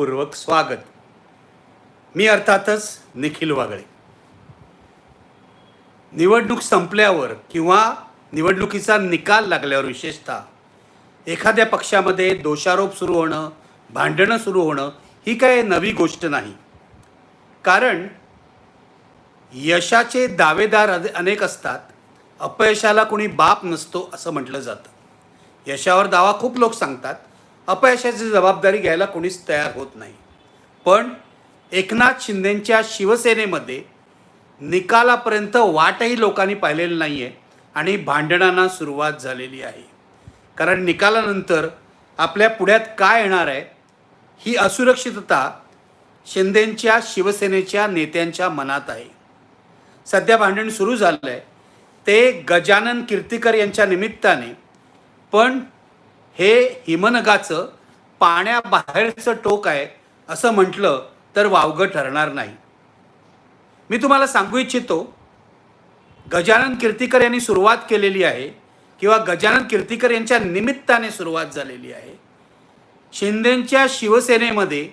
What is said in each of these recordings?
मनपूर्वक स्वागत. मी अर्थातच निखिल वागळे. निवडणूक संपल्यावर किंवा निवडणुकीचा निकाल लागल्यावर विशेषतः एखाद्या पक्षामध्ये दोषारोप सुरू होणं भांडणं सुरू होणं ही काय नवी गोष्ट नाही. कारण यशाचे दावेदार अनेक असतात. अपयशाला कोणी बाप नसतो असं म्हटलं जातं. यशावर दावा खूप लोक सांगतात. अपयशाची जबाबदारी घ्यायला कोणीच तयार होत नाही. पण एकनाथ शिंदेंच्या शिवसेनेमध्ये निकालापर्यंत वाटही लोकांनी पाहिलेली नाही आहे आणि भांडणांना सुरुवात झालेली आहे. कारण निकालानंतर आपल्या पुढ्यात काय येणार आहे ही असुरक्षितता शिंदेंच्या शिवसेनेच्या नेत्यांच्या मनात आहे. सध्या भांडण सुरू झालं आहे ते गजानन कीर्तिकर यांच्या निमित्ताने पण हे हिमनगाचं पाण्याबाहेरचं टोक आहे असं म्हटलं तर वावगं ठरणार नाही. मी तुम्हाला सांगू इच्छितो गजानन कीर्तिकर यांनी सुरुवात केलेली आहे किंवा गजानन कीर्तिकर यांच्या निमित्ताने सुरुवात झालेली आहे. शिंदेंच्या शिवसेनेमध्ये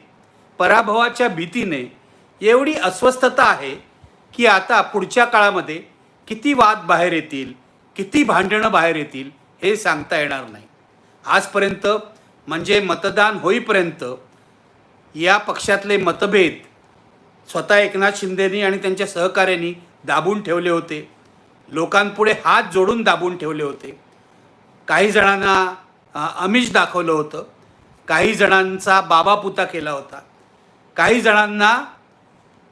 पराभवाच्या भीतीने एवढी अस्वस्थता आहे की आता पुढच्या काळामध्ये किती वाद बाहेर येतील किती भांडणं बाहेर येतील हे सांगता येणार नाही. आजपर्यंत म्हणजे मतदान होईपर्यंत या पक्षातले मतभेद स्वतः एकनाथ शिंदेनी आणि त्यांच्या सहकार्यांनी दाबून ठेवले होते. लोकांपुढे हात जोडून दाबून ठेवले होते. काही जणांना अमिष दाखवलं होतं. काही जणांचा बाबा पुता केला होता. काही जणांना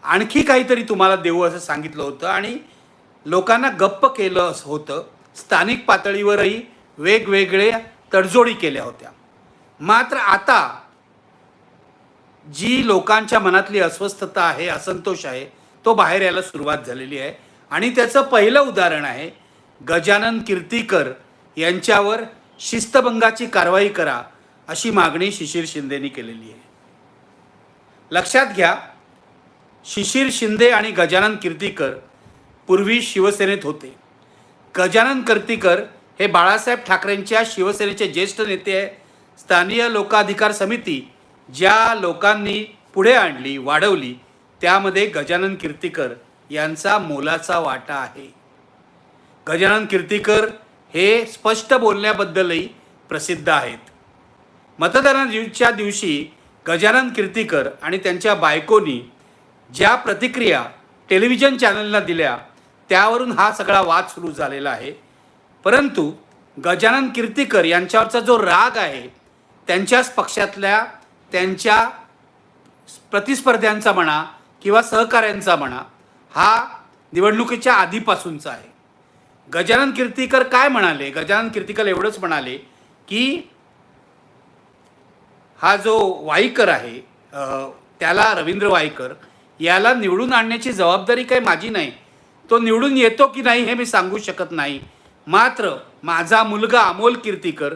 आणखी काहीतरी तुम्हाला देऊ असं सांगितलं होतं आणि लोकांना गप्प केलं असं होतं. स्थानिक पातळीवरही वेगवेगळे तडजोडी केल्या होत्या. मात्र आता जी लोकांच्या मनातली अस्वस्थता आहे असंतोष आहे तो बाहेर यायला सुरुवात झालेली आहे. आणि त्याचं पहिलं उदाहरण आहे गजानन कीर्तीकर यांच्यावर शिस्तभंगाची कारवाई करा अशी मागणी शिशिर शिंदेनी केलेली आहे. लक्षात घ्या शिशिर शिंदे आणि गजानन कीर्तीकर पूर्वी शिवसेनेत होते. गजानन कीर्तीकर हे बाळासाहेब ठाकरेंच्या शिवसेनेचे ज्येष्ठ नेते आहे. स्थानीय लोकाधिकार समिती ज्या लोकांनी पुढे आणली वाढवली त्यामध्ये गजानन कीर्तीकर यांचा मोलाचा वाटा आहे. गजानन कीर्तीकर हे स्पष्ट बोलण्याबद्दलही प्रसिद्ध आहेत. मतदानाच्या दिवशी गजानन कीर्तीकर आणि त्यांच्या बायकोनी ज्या प्रतिक्रिया टेलिव्हिजन चॅनलला दिल्या त्यावरून हा सगळा वाद सुरू झालेला आहे. परंतु गजानन कीर्तीकर यांच्यावरचा जो राग आहे त्यांच्याच पक्षातल्या त्यांच्या प्रतिस्पर्ध्यांचा म्हणा किंवा सहकाऱ्यांचा म्हणा हा निवडणुकीच्या आधीपासूनचा आहे. गजानन कीर्तीकर काय म्हणाले? गजानन कीर्तीकर एवढंच म्हणाले की हा जो वाईकर आहे त्याला रवींद्र वाईकर याला निवडून आणण्याची जबाबदारी काही माझी नाही. तो निवडून येतो की नाही हे मी सांगू शकत नाही. मात्र माझा मुलगा अमोल कीर्तीकर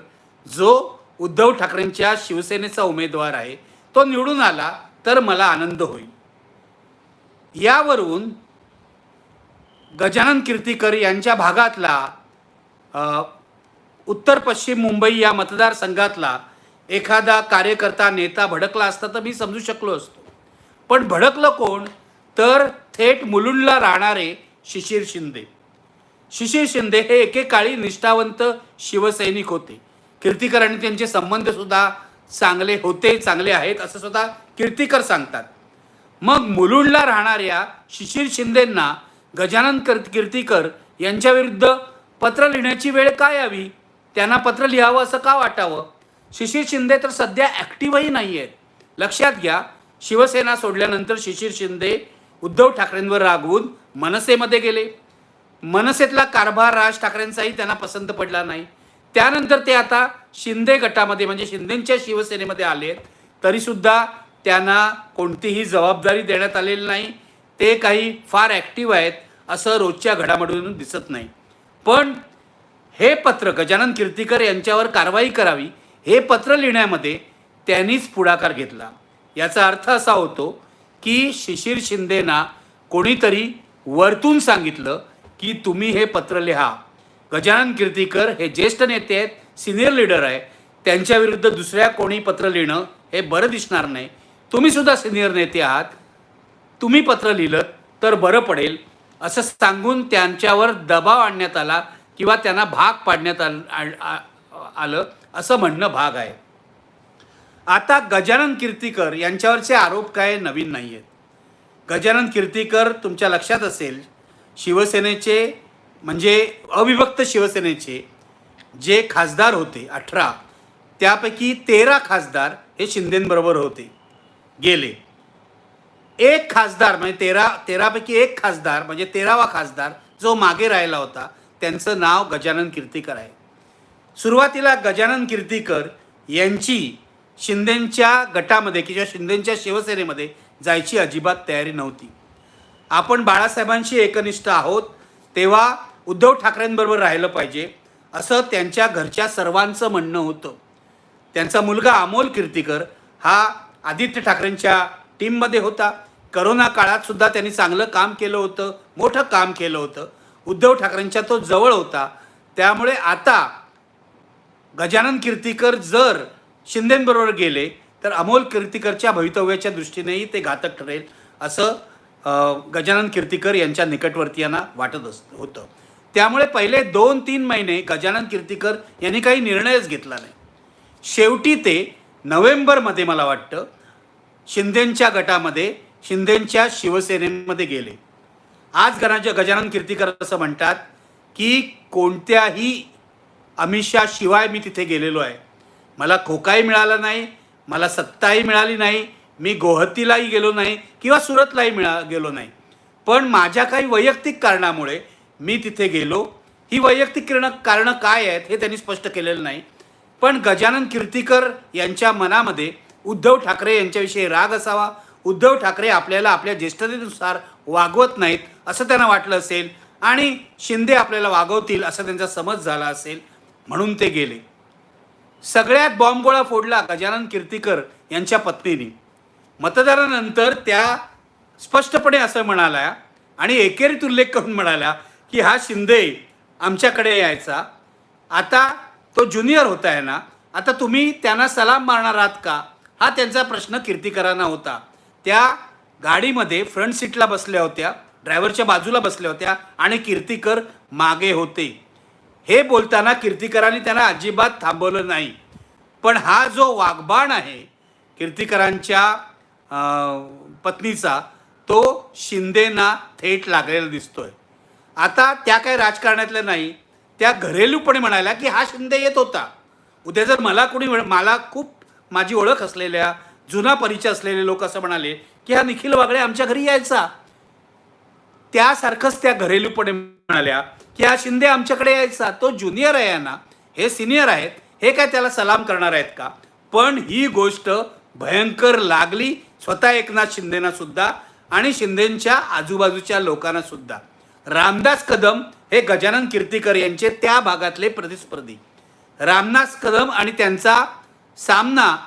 जो उद्धव ठाकरेंच्या शिवसेनेचा उमेदवार आहे तो निवडून आला तर मला आनंद होईल. यावरून गजानन कीर्तीकर यांच्या भागातला उत्तर पश्चिम मुंबई या मतदारसंघातला एखादा कार्यकर्ता नेता भडकला असता तर मी समजू शकलो असतो. पण भडकलं कोण? तर थेट मुलुंडला राहणारे शिशिर शिंदे. शिशिर शिंदे हे एकेकाळी निष्ठावंत शिवसैनिक होते. कीर्तिकर आणि त्यांचे संबंध सुद्धा चांगले होते चांगले आहेत असं सुद्धा कीर्तिकर सांगतात. मग मुलुंडला राहणाऱ्या शिशिर शिंदेंना गजानन कर कीर्तिकर यांच्याविरुद्ध पत्र लिहिण्याची वेळ काय यावी? त्यांना पत्र लिहावं असं का वाटावं? शिशिर शिंदे तर सध्या ॲक्टिव्हही नाही आहेत लक्षात घ्या शिवसेना सोडल्यानंतर शिशिर शिंदे उद्धव ठाकरेंवर रागवून मनसेमध्ये गेले. मनसेतला कारभार राज ठाकरेंचाही त्यांना पसंत पडला नाही. त्यानंतर ते आता शिंदे गटामध्ये म्हणजे शिंदेच्या शिवसेनेमध्ये आले तरीसुद्धा त्यांना कोणतीही जबाबदारी देण्यात आलेली नाही. ते काही फार ॲक्टिव्ह आहेत असं रोजच्या घडामोडीतून दिसत नाही. पण हे पत्र गजानन कीर्तिकर यांच्यावर कारवाई करावी हे पत्र लिहिण्यामध्ये त्यांनीच पुढाकार घेतला. याचा अर्थ असा होतो की शिशिर शिंदेना कोणीतरी वरतून सांगितलं की तुम्ही हे पत्र लिहा. गजानन कीर्तीकर हे ज्येष्ठ नेते आहेत सिनियर लीडर आहे. त्यांच्याविरुद्ध दुसऱ्या कोणी पत्र लिहिणं हे बरं दिसणार नाही. तुम्ही सुद्धा सिनियर नेते आहात. तुम्ही पत्र लिहिलं तर बरं पडेल. असं सांगून त्यांच्यावर दबाव आणण्यात आला किंवा त्यांना भाग पाडण्यात आल आलं असं म्हणणं भाग आहे. आता गजानन कीर्तीकर यांच्यावरचे आरोप काय नवीन नाही आहेत गजानन कीर्तीकर तुमच्या लक्षात असेल शिवसेनेचे म्हणजे अविभक्त शिवसेनेचे जे खासदार होते अठरा त्यापैकी तेरा खासदार हे शिंदेंबरोबर होते गेले. एक खासदार म्हणजे तेरा तेरापैकी एक खासदार म्हणजे तेरावा खासदार जो मागे राहिला होता त्यांचं नाव गजानन कीर्तीकर आहे. सुरुवातीला गजानन कीर्तीकर यांची शिंदेंच्या गटामध्ये किंवा शिंदेंच्या शिवसेनेमध्ये जायची अजिबात तयारी नव्हती. आपण बाळासाहेबांशी एकनिष्ठ आहोत तेव्हा उद्धव ठाकरेंबरोबर राहिलं पाहिजे असं त्यांच्या घरच्या सर्वांचं म्हणणं होतं. त्यांचा मुलगा अमोल कीर्तीकर हा आदित्य ठाकरेंच्या टीममध्ये होता. करोना काळात सुद्धा त्यांनी चांगलं काम केलं होतं मोठं काम केलं होतं. उद्धव ठाकरेंच्या तो जवळ होता. त्यामुळे आता गजानन कीर्तीकर जर शिंदेंबरोबर गेले तर अमोल कीर्तीकरच्या भवितव्याच्या दृष्टीनेही ते घातक ठरेल असं गजानन कीर्तीकर यांच्या निकटवर्तीयांना वाटत अस होतं. त्यामुळे पहिले दोन तीन महिने गजानन कीर्तीकर यांनी काही निर्णयच घेतला नाही. शेवटी ते नोव्हेंबरमध्ये मला वाटतं शिंदेंच्या गटामध्ये शिंदेंच्या शिवसेनेमध्ये गेले. आज गणाज गजानन कीर्तीकर असं म्हणतात की कोणत्याही अमित शहा शिवाय मी तिथे गेलेलो आहे. मला खोकाही मिळाला नाही मला सत्ताही मिळाली नाही मी गोहतीलाही गेलो नाही किंवा सुरतलाही मिळा गेलो नाही. पण माझ्या काही वैयक्तिक कारणामुळे मी तिथे गेलो. ही वैयक्तिक किरण कारणं काय आहेत हे त्यांनी स्पष्ट केलेलं नाही. पण गजानन कीर्तीकर यांच्या मनामध्ये उद्धव ठाकरे यांच्याविषयी राग असावा. उद्धव ठाकरे आपल्याला आपल्या ज्येष्ठतेनुसार वागवत नाहीत असं त्यांना वाटलं असेल आणि शिंदे आपल्याला वागवतील असा त्यांचा समज झाला असेल म्हणून ते गेले. सगळ्यात बॉम्बगोळा फोडला गजानन कीर्तीकर यांच्या पत्नीने. मतदारानंतर त्या स्पष्टपणे असं म्हणाल्या आणि एकेरीत उल्लेख करून म्हणाल्या की हा शिंदे आमच्याकडे यायचा. आता तो ज्युनियर होता आहे ना आता तुम्ही त्यांना सलाम मारणार आहात का? हा त्यांचा प्रश्न कीर्तीकरांना होता. त्या गाडीमध्ये फ्रंट सीटला बसल्या होत्या ड्रायव्हरच्या बाजूला बसल्या होत्या आणि कीर्तिकर मागे होते. हे बोलताना कीर्तिकरांनी त्यांना अजिबात थांबवलं नाही. पण हा जो वाघबाण आहे कीर्तिकरांच्या पत्नीचा तो शिंदेना थेट लागलेला दिसतोय. आता त्या काही राजकारणातल्या नाही त्या घरेलूपणे म्हणाल्या की हा शिंदे येत होता. उद्या जर मला कोणी मला खूप माझी ओळख असलेल्या जुना परिचय असलेले लोक असं म्हणाले की हा निखिल वागळे आमच्या घरी यायचा. त्यासारखंच त्या घरेलूपणे म्हणाल्या की हा शिंदे आमच्याकडे यायचा. तो ज्युनियर आहे ना हे सिनियर आहेत. हे काय त्याला सलाम करणार आहेत का? पण ही गोष्ट भयंकर लागली स्वतः एकनाथ शिंदेना सुद्धा आणि शिंदेच्या आजूबाजूच्या लोकांना सुद्धा. रामदास कदम हे गजानन कीर्तीकर यांचे त्या भागातले प्रतिस्पर्धी. रामदास कदम आणि त्यांचा सामना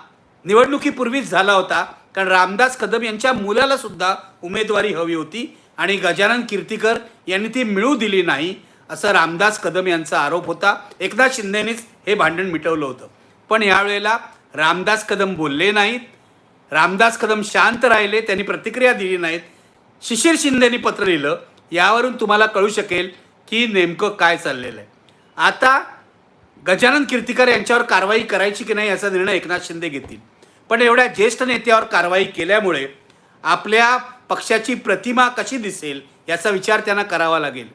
निवडणुकीपूर्वीच झाला होता कारण रामदास कदम यांच्या मुलाला सुद्धा उमेदवारी हवी होती आणि गजानन कीर्तीकर यांनी ती मिळू दिली नाही असं रामदास कदम यांचा आरोप होता. एकनाथ शिंदेनेच हे भांडण मिटवलं होतं. पण यावेळेला रामदास कदम बोलले नाहीत. रामदास कदम शांत राहिले त्यांनी प्रतिक्रिया दिली नाहीत. शिशिर शिंदेनी पत्र लिहिलं. यावरून तुम्हाला कळू शकेल की नेमकं काय चाललेलं आहे. आता गजानन कीर्तिकर यांच्यावर कारवाई करायची की नाही याचा निर्णय एकनाथ शिंदे घेतील. पण एवढ्या ज्येष्ठ नेत्यावर कारवाई केल्यामुळे आपल्या पक्षाची प्रतिमा कशी दिसेल याचा विचार त्यांना करावा लागेल.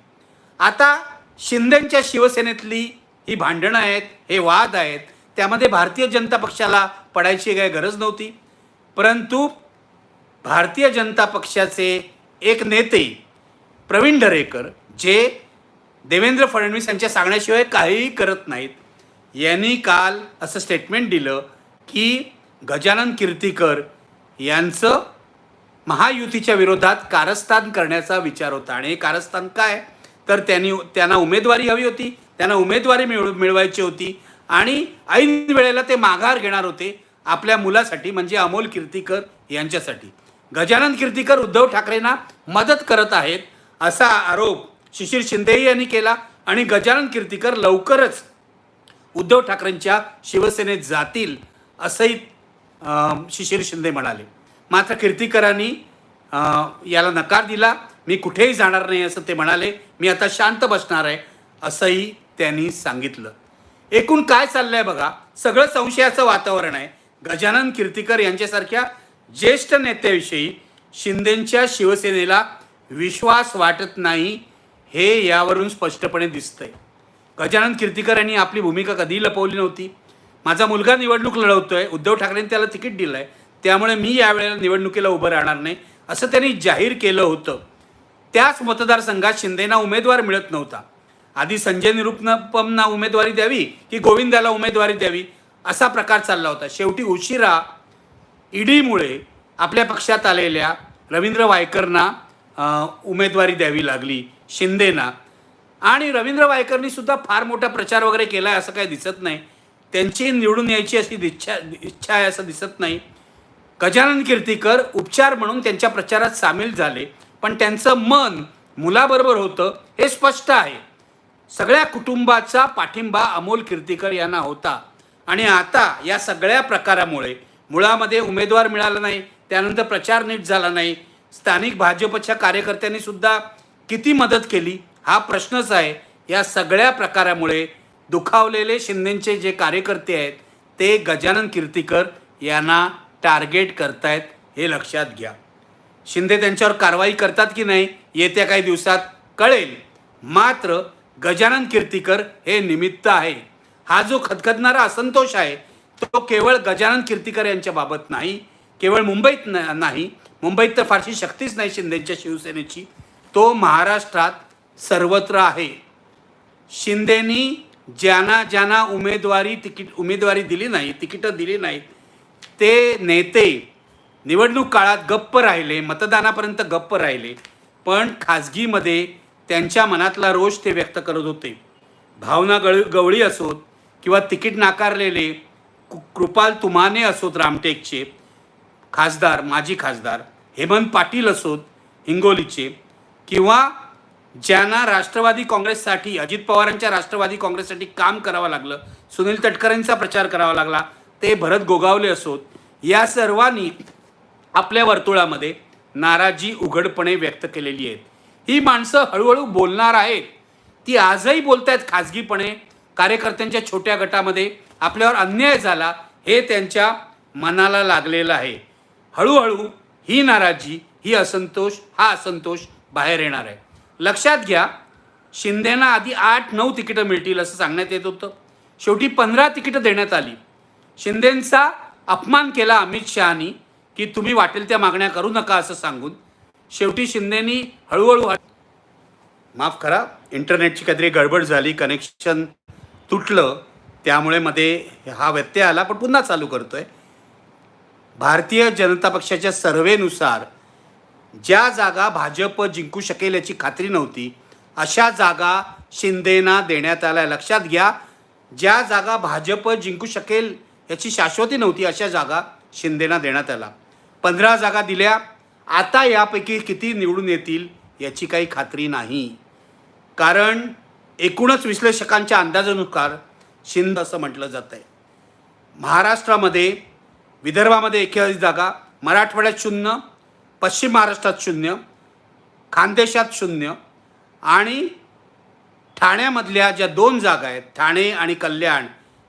आता शिंदेंच्या शिवसेनेतली ही भांडणं आहेत हे वाद आहेत त्यामध्ये भारतीय जनता पक्षाला पडायची काही गरज नव्हती. परंतु भारतीय जनता पक्षाचे एक नेते प्रवीण दरेकर जे देवेंद्र फडणवीस यांच्या सांगण्याशिवाय काहीही करत नाहीत यांनी काल असं स्टेटमेंट दिलं की गजानन कीर्तीकर यांचं महायुतीच्या विरोधात कारस्थान करण्याचा विचार होता. आणि हे कारस्थान काय? तर त्यांनी त्यांना उमेदवारी हवी होती त्यांना उमेदवारी मिळव मिळवायची होती आणि ऐन वेळेला ते माघार घेणार होते. आपल्या मुलासाठी म्हणजे अमोल कीर्तीकर यांच्यासाठी. गजानन कीर्तीकर उद्धव ठाकरेंना मदत करत आहेत असा आरोप शिशिर शिंदेही यांनी केला आणि गजानन कीर्तीकर लवकरच उद्धव ठाकरेंच्या शिवसेनेत जातील असंही अं, शिशिर शिंदे म्हणाले. मात्र कीर्तीकरांनी याला नकार दिला. मी कुठेही जाणार नाही असं ते म्हणाले. मी आता शांत बसणार आहे असंही त्यांनी सांगितलं. एकूण काय चाललंय बघा सगळं संशयाचं वातावरण आहे. गजानन कीर्तिकर यांच्यासारख्या ज्येष्ठ नेत्याविषयी शिंदेच्या शिवसेनेला विश्वास वाटत नाही हे यावरून स्पष्टपणे दिसतंय. गजानन कीर्तिकर यांनी आपली भूमिका कधीही लपवली नव्हती. माझा मुलगा निवडणूक लढवतोय उद्धव ठाकरेंनी त्याला तिकीट दिलं आहे त्यामुळे मी यावेळेला निवडणुकीला उभं राहणार नाही असं त्यांनी जाहीर केलं होतं. त्याच मतदारसंघात शिंदेना उमेदवार मिळत नव्हता. आधी संजय निरुपनपमना उमेदवारी द्यावी की गोविंदाला उमेदवारी द्यावी? असा प्रकार चालला होता. शेवटी उशिरा ईडीमुळे आपल्या पक्षात आलेल्या रवींद्र वायकरना उमेदवारी द्यावी लागली शिंदेना. आणि रवींद्र वायकरनी सुद्धा फार मोठा प्रचार वगैरे केला आहे असं काही दिसत नाही. त्यांची निवडून यायची अशी इच्छा इच्छा आहे असं दिसत नाही. गजानन कीर्तीकर उपचार म्हणून त्यांच्या प्रचारात सामील झाले. पण त्यांचं मन मुलाबरोबर होतं हे स्पष्ट आहे. सगळ्या कुटुंबाचा पाठिंबा अमोल कीर्तीकर यांना होता. आणि आता या सगळ्या प्रकारामुळे मुळामध्ये उमेदवार मिळाला नाही त्यानंतर प्रचार नीट झाला नाही. स्थानिक भाजपच्या कार्यकर्त्यांनी सुद्धा किती मदत केली? हा प्रश्नच आहे. या सगळ्या प्रकारामुळे दुखावलेले शिंदेचे जे कार्यकर्ते आहेत ते गजानन कीर्तीकर यांना टार्गेट करतायत हे लक्षात घ्या. शिंदे त्यांच्यावर कारवाई करतात की नाही येत्या काही दिवसात कळेल. मात्र गजानन कीर्तीकर हे निमित्त आहे. हा जो खदखदणारा असंतोष आहे तो केवळ गजानन कीर्तिकर यांच्या बाबत नाही केवळ मुंबईत न- नाही मुंबईत तर फारशी शक्तीच नाही शिंदेच्या शिवसेनेची तो महाराष्ट्रात सर्वत्र आहे. शिंदेनी ज्यांना ज्यांना उमेदवारी तिकीट उमेदवारी दिली नाही तिकीटं दिली नाहीत ते नेते निवडणूक काळात गप्प राहिले मतदानापर्यंत गप्प राहिले पण खाजगीमध्ये त्यांच्या मनातला रोष ते व्यक्त करत होते. भावना गळ गवळी असोत किंवा तिकीट नाकारलेले कु- कृपाल तुमाने असोत रामटेकचे खासदार माजी खासदार हेमंत पाटील असोत हिंगोलीचे किंवा ज्यांना राष्ट्रवादी काँग्रेससाठी अजित पवारांच्या राष्ट्रवादी काँग्रेससाठी काम करावं लागलं सुनील तटकरेंचा प्रचार करावा लागला ते भरत गोगावले असोत या सर्वांनी आपल्या वर्तुळामध्ये नाराजी उघडपणे व्यक्त केलेली आहेत. ही माणसं हळूहळू बोलणार आहेत. ती आजही बोलत आहेत खाजगीपणे कार्यकर्त्यांच्या छोट्या गटामध्ये आपल्यावर अन्याय झाला हे त्यांच्या मनाला लागलेलं आहे. हळूहळू ही नाराजी ही असंतोष हा असंतोष बाहेर येणार आहे. लक्षात घ्या शिंदेना आधी आठ नऊ तिकीटं मिळतील असं सांगण्यात येत होतं. शेवटी पंधरा तिकीटं देण्यात आली. शिंदेंचा अपमान केला अमित शहानी की तुम्ही वाटेल त्या मागण्या करू नका असं सांगून. शेवटी शिंदेनी हळूहळू माफ करा इंटरनेटची काहीतरी गडबड झाली कनेक्शन तुटलं त्यामुळे मध्ये हा व्यत्यय आला पण पुन्हा चालू करतो आहे भारतीय जनता पक्षाच्या सर्वेनुसार ज्या जागा भाजप जिंकू शकेल याची खात्री नव्हती अशा जागा शिंदेना देण्यात आल्या. लक्षात घ्या ज्या जागा भाजप जिंकू शकेल याची शाश्वती नव्हती अशा जागा शिंदेना देण्यात आला पंधरा जागा दिल्या आता यापैकी किती निवडून येतील याची काही खात्री नाही. कारण एकूणच विश्लेषकांच्या अंदाजानुसार शिंद असं म्हटलं जात आहे. महाराष्ट्रामध्ये विदर्भामध्ये एकेचाळीस जागा मराठवाड्यात शून्य पश्चिम महाराष्ट्रात शून्य खानदेशात शून्य आणि ठाण्यामधल्या ज्या दोन जागा आहेत ठाणे आणि कल्याण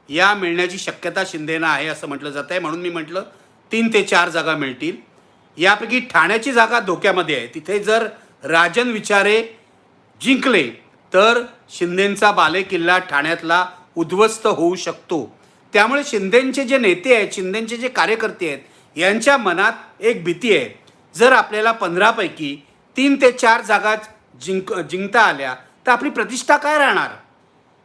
या मिळण्याची शक्यता शिंदेना आहे असं म्हटलं जात आहे. म्हणून मी म्हटलं तीन ते चार जागा मिळतील. यापैकी ठाण्याची जागा धोक्यामध्ये आहे. तिथे जर राजन विचारे जिंकले तर शिंदेंचा बालेकिल्ला ठाण्यातला उद्ध्वस्त होऊ शकतो. त्यामुळे शिंदेंचे जे नेते आहेत शिंदेंचे जे कार्यकर्ते आहेत यांच्या मनात एक भीती आहे. जर आपल्याला पंधरापैकी तीन ते चार जागा जिंक जिंकता आल्या तर आपली प्रतिष्ठा काय राहणार?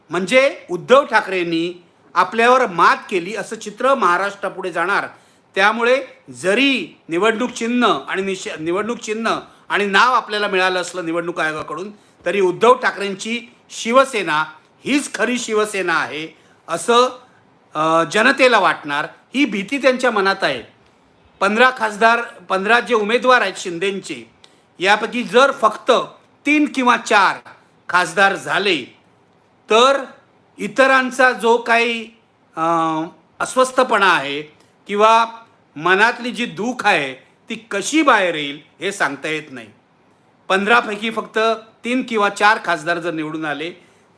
म्हणजे उद्धव ठाकरेंनी आपल्यावर मात केली असं चित्र महाराष्ट्रापुढे जाणार. त्यामुळे जरी निवडणूक चिन्ह आणि निश निवडणूक चिन्ह आणि नाव आपल्याला मिळालं असलं निवडणूक आयोगाकडून तरी उद्धव ठाकरेंची शिवसेना हीच खरी शिवसेना आहे असं जनतेला वाटणार. ही भीती त्यांच्या मनात आहे. पंधरा खासदार पंधरा जे उमेदवार आहेत शिंदेंचे यापैकी जर फक्त तीन किंवा चार खासदार झाले तर इतरांचा जो काही अस्वस्थपणा आहे किंवा मनातली जी दुःख आहे ती कशी बाहेर येईल हे सांगता येत नाही. पंधरापैकी फक्त तीन किंवा चार खासदार जर निवडून आले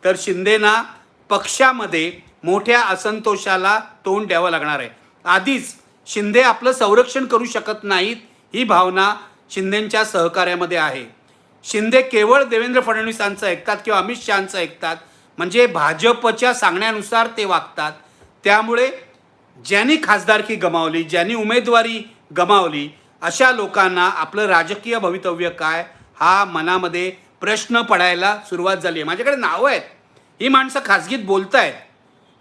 तर शिंदेना पक्षामध्ये मोठ्या असंतोषाला तोंड द्यावं लागणार आहे. आधीच शिंदे आपलं संरक्षण करू शकत नाहीत ही भावना शिंदेंच्या सहकार्यामध्ये आहे. शिंदे केवळ देवेंद्र फडणवीसांचं ऐकतात किंवा अमित शहाचं ऐकतात म्हणजे भाजपच्या सांगण्यानुसार ते वागतात. त्यामुळे ज्यांनी खासदारकी गमावली ज्यांनी उमेदवारी गमावली अशा लोकांना आपलं राजकीय भवितव्य काय हा मनामध्ये प्रश्न पडायला सुरुवात झाली आहे. माझ्याकडे नावं आहेत. ही माणसं खाजगीत आहेत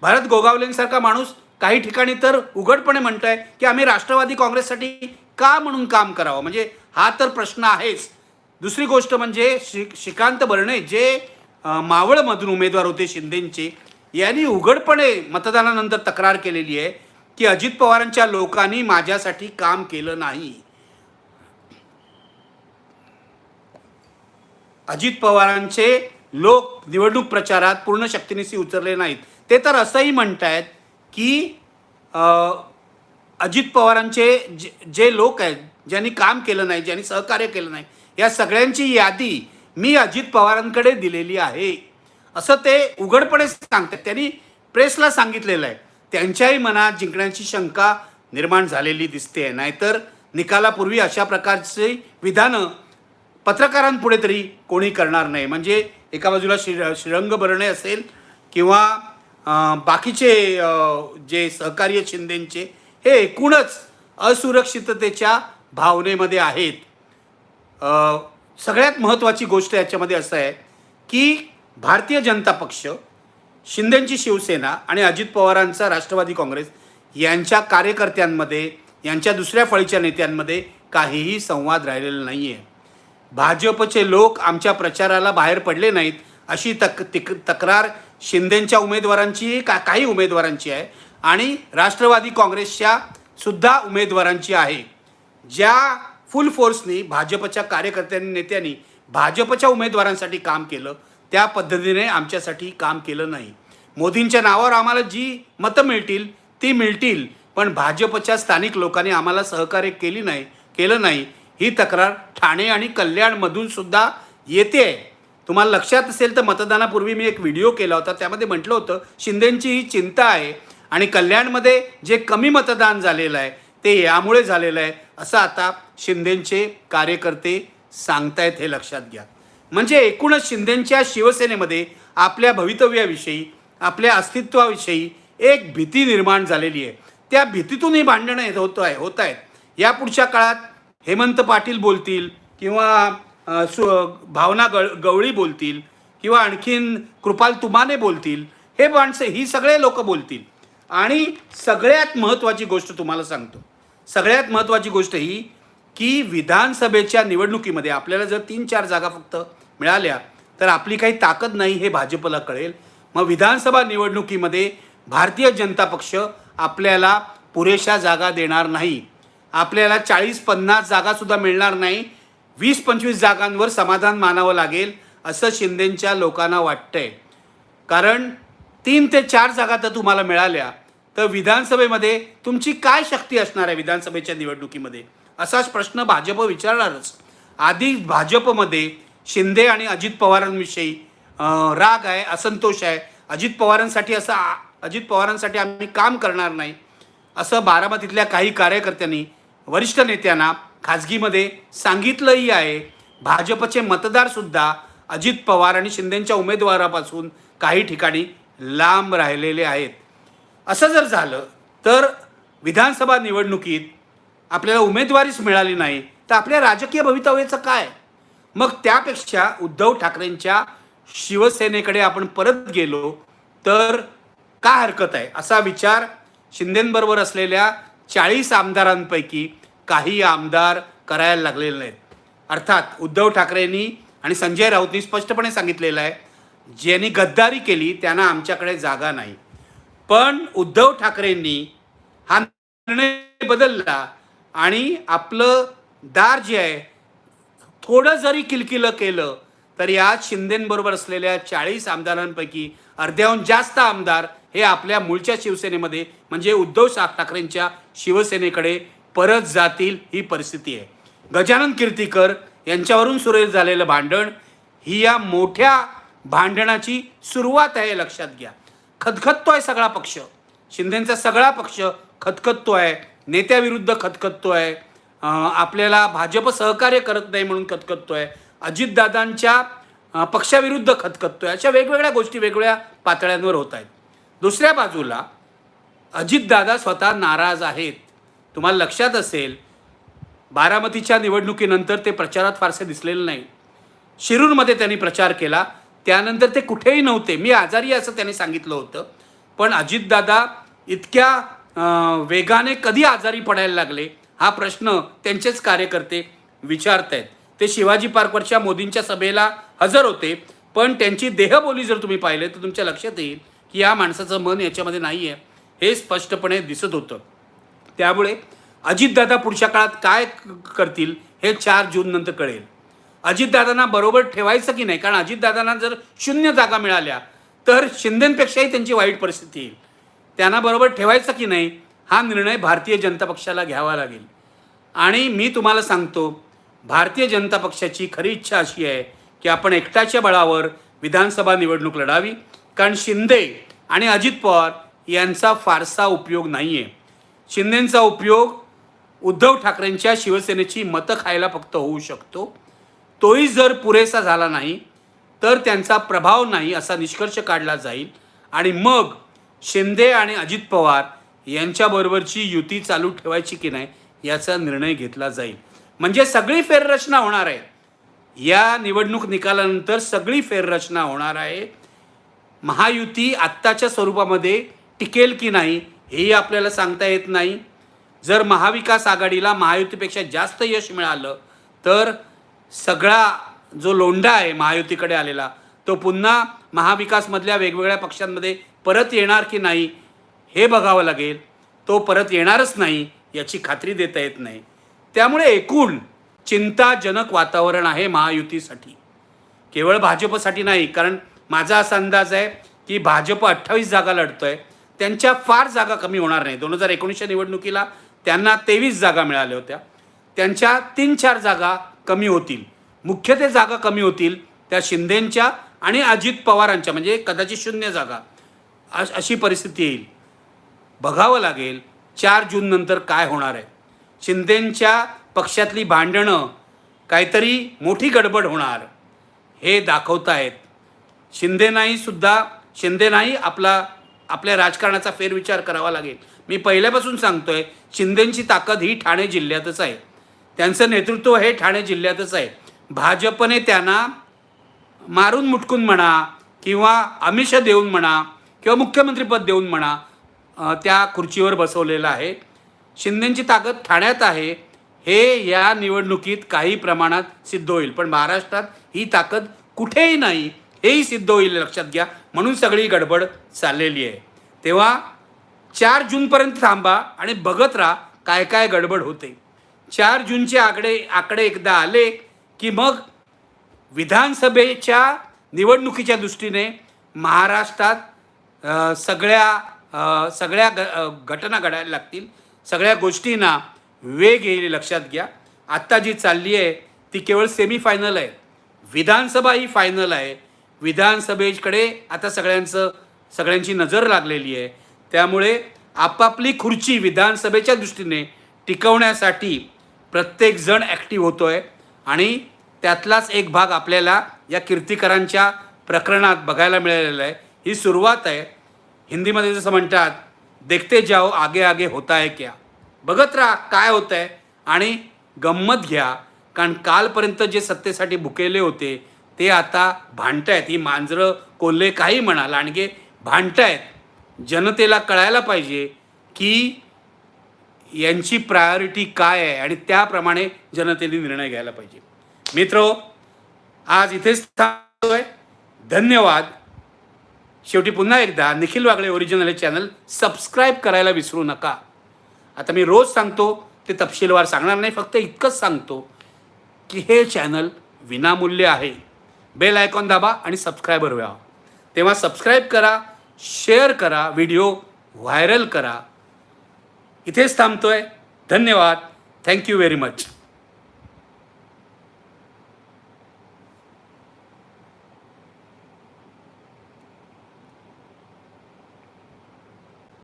भरत गोगावलेंसारखा माणूस काही ठिकाणी तर उघडपणे म्हणत आहे की आम्ही राष्ट्रवादी काँग्रेससाठी का म्हणून काम करावं? म्हणजे हा तर प्रश्न आहेच. दुसरी गोष्ट म्हणजे श्री श्रीकांत बर्णे जे मावळमधून उमेदवार होते शिंदेंचे यांनी उघडपणे मतदानानंतर तक्रार केलेली आहे की अजित पवारांच्या लोकांनी माझ्यासाठी काम केलं नाही. अजित पवारांचे लोक निवडणूक प्रचारात पूर्ण शक्तीनिशी उतरले नाहीत. ते तर असंही म्हणतायत की अजित पवारांचे जे जे लोक आहेत ज्यांनी काम केलं नाही ज्यांनी सहकार्य केलं नाही या सगळ्यांची यादी मी अजित पवारांकडे दिलेली आहे. असं ते उघडपणे सांगतात. त्यांनी प्रेसला सांगितलेलं आहे. त्यांच्याही मनात जिंकण्याची शंका निर्माण झालेली दिसते नाहीतर निकालापूर्वी अशा प्रकारची विधानं पत्रकारांपुढे तरी कोणी करणार नाही. म्हणजे एका बाजूला श्री श्रीरंग बरणे असेल किंवा बाकीचे जे सहकार्य शिंदेंचे हे एकूणच असुरक्षिततेच्या भावनेमध्ये आहेत. सगळ्यात महत्त्वाची गोष्ट याच्यामध्ये असं आहे की भारतीय जनता पक्ष शिंदेंची शिवसेना आणि अजित पवारांचा राष्ट्रवादी काँग्रेस यांच्या कार्यकर्त्यांमध्ये यांच्या दुसऱ्या फळीच्या नेत्यांमध्ये काहीही संवाद राहिलेला नाही आहे भाजपचे लोक आमच्या प्रचाराला बाहेर पडले नाहीत अशी तक तिक तक्रार शिंदेंच्या उमेदवारांची का काही उमेदवारांची आहे. आणि राष्ट्रवादी काँग्रेसच्या सुद्धा उमेदवारांची आहे. ज्या फुल फोर्सनी भाजपच्या कार्यकर्त्यांनी नेत्यांनी भाजपच्या उमेदवारांसाठी काम केलं त्या पद्धतीने आमच्यासाठी काम केलं नाही. मोदींच्या नावावर आम्हाला जी मतं मिळतील ती मिळतील पण भाजपच्या स्थानिक लोकांनी आम्हाला सहकार्य केली नाही केलं नाही. ही तक्रार ठाणे आणि कल्याणमधून सुद्धा येते आहे. तुम्हाला लक्षात असेल तर मतदानापूर्वी मी एक व्हिडिओ केला होता. त्यामध्ये म्हटलं होतं शिंदेंची ही चिंता आहे आणि कल्याणमध्ये जे कमी मतदान झालेलं आहे ते यामुळे झालेलं आहे असं आता शिंदेंचे कार्यकर्ते सांगतायत हे लक्षात घ्या. म्हणजे एकूणच शिंदेंच्या शिवसेनेमध्ये आपल्या भवितव्याविषयी आपल्या अस्तित्वाविषयी एक भीती निर्माण झालेली आहे. त्या भीतीतून ही भांडणं होतं होत आहे होत आहेत. या पुढच्या काळात हेमंत पाटील बोलतील किंवा सु भावना गळ गवळी बोलतील किंवा आणखीन कृपाल तुमाने बोलतील हे माणसं ही सगळे लोक बोलतील. आणि सगळ्यात महत्त्वाची गोष्ट तुम्हाला सांगतो. सगळ्यात महत्त्वाची गोष्ट ही की विधानसभेच्या निवडणुकीमध्ये आपल्याला जर तीन चार जागा फक्त मिळाल्या तर आपली काही ताकद नाही हे भाजपला कळेल. मग विधानसभा निवडणुकीमध्ये भारतीय जनता पक्ष आपल्याला पुरेशा जागा देणार नाही. आपल्याला चाळीस पन्नास जागासुद्धा मिळणार नाही. वीस पंचवीस जागांवर समाधान मानावं लागेल असं शिंदेंच्या लोकांना वाटतंय. कारण तीन ते चार जागा तर तुम्हाला मिळाल्या. तर विधानसभेमध्ये तुमची काय शक्ती असणार आहे विधानसभेच्या निवडणुकीमध्ये? असाच प्रश्न भाजप विचारणारच. आधी भाजपमध्ये शिंदे आणि अजित पवारांविषयी राग आहे असंतोष आहे. अजित पवारांसाठी असं अजित पवारांसाठी आम्ही काम करणार नाही. असं बारामतीतल्या काही कार्यकर्त्यांनी वरिष्ठ नेत्यांना खाजगीमध्ये सांगितलंही आहे. भाजपचे मतदारसुद्धा अजित पवार आणि शिंदेंच्या उमेदवारापासून काही ठिकाणी लांब राहिलेले आहेत. असं जर झालं तर विधानसभा निवडणुकीत आपल्याला उमेदवारीच मिळाली नाही तर आपल्या राजकीय भवितव्याचं काय? मग त्यापेक्षा उद्धव ठाकरेंच्या शिवसेनेकडे आपण परत गेलो तर काय हरकत आहे? असा विचार शिंदेंबरोबर असलेल्या चाळीस आमदारांपैकी काही आमदार करायला लागलेले नाहीत. अर्थात उद्धव ठाकरेंनी आणि संजय राऊतनी स्पष्टपणे सांगितलेलं आहे ज्यांनी गद्दारी केली त्यांना आमच्याकडे जागा नाही. पण उद्धव ठाकरेंनी हा निर्णय बदलला आणि आपलं दार जे आहे थोडं जरी किलकिलं केलं तर या शिंदेंबरोबर असलेल्या चाळीस आमदारांपैकी अर्ध्याहून जास्त आमदार हे आपल्या मूळच्या शिवसेनेमध्ये म्हणजे उद्धव ठाकरेंच्या शिवसेनेकडे परत जातील ही परिस्थिती आहे. गजानन कीर्तीकर यांच्यावरून सुरू झालेलं भांडण ही या मोठ्या भांडणाची सुरुवात आहे लक्षात घ्या. खदखदतोय सगळा पक्ष. शिंदेचा सगळा पक्ष खदखदतोय नेत्याविरुद्ध खदखदतोय आहे आपल्याला भाजप सहकार्य करत नाही म्हणून खदखदतोय अजितदादांच्या पक्षाविरुद्ध पक्षाविरुद्ध आहे अशा वेगवेगळ्या गोष्टी वेगवेगळ्या पातळ्यांवर होत आहेत. दुसऱ्या बाजूला अजितदादा स्वतः नाराज आहेत. तुम्हाला लक्षात असेल बारामतीच्या निवडणुकीनंतर ते प्रचारात फारसे दिसलेले नाही. शिरूरमध्ये त्यांनी प्रचार केला. त्यानंतर ते कुठेही नव्हते. मी आजारी असं त्यांनी सांगितलं होतं. पण अजितदादा इतक्या वेगाने कधी आजारी पडायला लागले? हा प्रश्न त्यांचेच कार्यकर्ते विचारत आहेत ते शिवाजी पार्कवरच्या मोदींच्या सभेला हजर होते. पण त्यांची देहबोली जर तुम्ही पाहिले तर तुमच्या लक्षात येईल की या माणसाचं मन याच्यामध्ये नाही आहे हे स्पष्टपणे दिसत होतं. त्यामुळे अजितदादा पुढच्या काळात काय करतील हे चार जून नंतर कळेल. अजितदादांना बरोबर ठेवायचं की नाही? कारण अजितदादांना जर शून्य जागा मिळाल्या तर शिंदेपेक्षाही त्यांची वाईट परिस्थिती येईल. त्यांना बरोबर ठेवायचं की नाही हा निर्णय भारतीय जनता पक्षाला घ्यावा लागेल. आणि मी तुम्हाला सांगतो भारतीय जनता पक्षाची खरी इच्छा अशी आहे की आपण एकट्याच्या बळावर विधानसभा निवडणूक लढावी. कारण शिंदे आणि अजित पवार यांचा फारसा उपयोग नाही आहे शिंदेंचा उपयोग उद्धव ठाकरेंच्या शिवसेनेची मतं खायला फक्त होऊ शकतो. तोही जर पुरेसा झाला नाही तर त्यांचा प्रभाव नाही असा निष्कर्ष काढला जाईल. आणि मग शिंदे आणि अजित पवार यांच्याबरोबरची युती चालू ठेवायची की नाही याचा निर्णय घेतला जाईल. म्हणजे सगळी फेररचना होणार आहे. या निवडणूक निकालानंतर सगळी फेररचना होणार आहे. महायुती आत्ताच्या स्वरूपामध्ये टिकेल की नाही हेही आपल्याला सांगता येत नाही. जर महाविकास आघाडीला महायुतीपेक्षा जास्त यश मिळालं तर सगळा जो लोंढा आहे महायुतीकडे आलेला तो पुन्हा महाविकासमधल्या वेगवेगळ्या पक्षांमध्ये परत येणार की नाही हे बघावं लागेल. तो परत येणारच नाही याची खात्री देता येत नाही. त्यामुळे एकूण चिंताजनक वातावरण आहे महायुतीसाठी. केवळ भाजपसाठी नाही कारण माझा असा अंदाज आहे की भाजप अठ्ठावीस जागा लढतोय. त्यांच्या फार जागा कमी होणार नाही. दोन हजार एकोणीसच्या निवडणुकीला त्यांना तेवीस जागा मिळाल्या होत्या. त्यांच्या तीन चार जागा कमी होतील. मुख्य ते जागा कमी होतील त्या शिंदेंच्या आणि अजित पवारांच्या म्हणजे कदाचित शून्य जागा. अश- अशी परिस्थिती येईल. बघावं लागेल चार जून नंतर काय होणार आहे. शिंदेंच्या पक्षातली भांडणं काहीतरी मोठी गडबड होणार. हे दाखवतायत शिंदेनाही सुद्धा शिंदेनाही आपला आपल्या राजकारणाचा फेरविचार करावा लागेल. मी पहिल्यापासून सांगतोय शिंदेंची ताकद ही ठाणे जिल्ह्यातच आहे. त्यांचं नेतृत्व हे ठाणे जिल्ह्यातच आहे. भाजपने त्यांना मारून मुटकून म्हणा किंवा आमिष देऊन म्हणा किंवा मुख्यमंत्रीपद देऊन म्हणा त्या खुर्चीवर बसवलेलं आहे. शिंदेची ताकद ठाण्यात आहे. हे या निवडणुकीत काही प्रमाणात सिद्ध होईल. पण महाराष्ट्रात ही ताकद कुठेही नाही. हेही सिद्ध होईल लक्षात घ्या. म्हणून सगळी गडबड चाललेली आहे. तेव्हा चार जूनपर्यंत थांबा आणि बघत राहा काय काय गडबड होते. चार जूनचे आकडे आकडे एकदा आले की मग विधानसभेच्या निवडणुकीच्या दृष्टीने महाराष्ट्रात सगळ्या सगळ्या ग घटना घडायला लागतील. सगळ्या गोष्टींना वेग येईल लक्षात घ्या. आत्ता जी चालली आहे ती केवळ सेमीफायनल आहे. विधानसभा ही फायनल आहे. विधानसभेकडे आता सगळ्यांचं सगळ्यांची नजर लागलेली आहे. त्यामुळे आपापली खुर्ची विधानसभेच्या दृष्टीने टिकवण्यासाठी प्रत्येकजण ॲक्टिव्ह होतो आहे आणि त्यातलाच एक भाग आपल्याला या कीर्तिकरांच्या प्रकरणात बघायला मिळालेला आहे. ही सुरुवात आहे. हिंदीमध्ये जसं म्हणतात देखते जाओ आगे आगे होता आहे क्या? बघत राहा काय होतं आहे आणि गंमत घ्या. कारण कालपर्यंत जे सत्तेसाठी भुकेले होते ते आता भांडतायत. ही मांजरं कोल्हे काही म्हणा लांडगे भांडतायत. जनतेला कळायला पाहिजे की यांची प्रायोरिटी काय आहे आणि त्याप्रमाणे जनतेने निर्णय घ्यायला पाहिजे. मित्र आज इथेच थांबतोय. धन्यवाद. शेवटी पुन्हा एकदा निखिल वागळे ओरिजिनल हे चॅनल सबस्क्राईब करायला विसरू नका. आता मी रोज सांगतो ते तपशीलवार सांगणार नाही फक्त इतकंच सांगतो की हे चॅनल विनामूल्य आहे. बेल आयकॉन दाबा आणि सबस्क्रायबर व्हा. तेव्हा सबस्क्राईब करा शेअर करा व्हिडिओ व्हायरल करा. इथेच थांबतोय. धन्यवाद. Thank you very much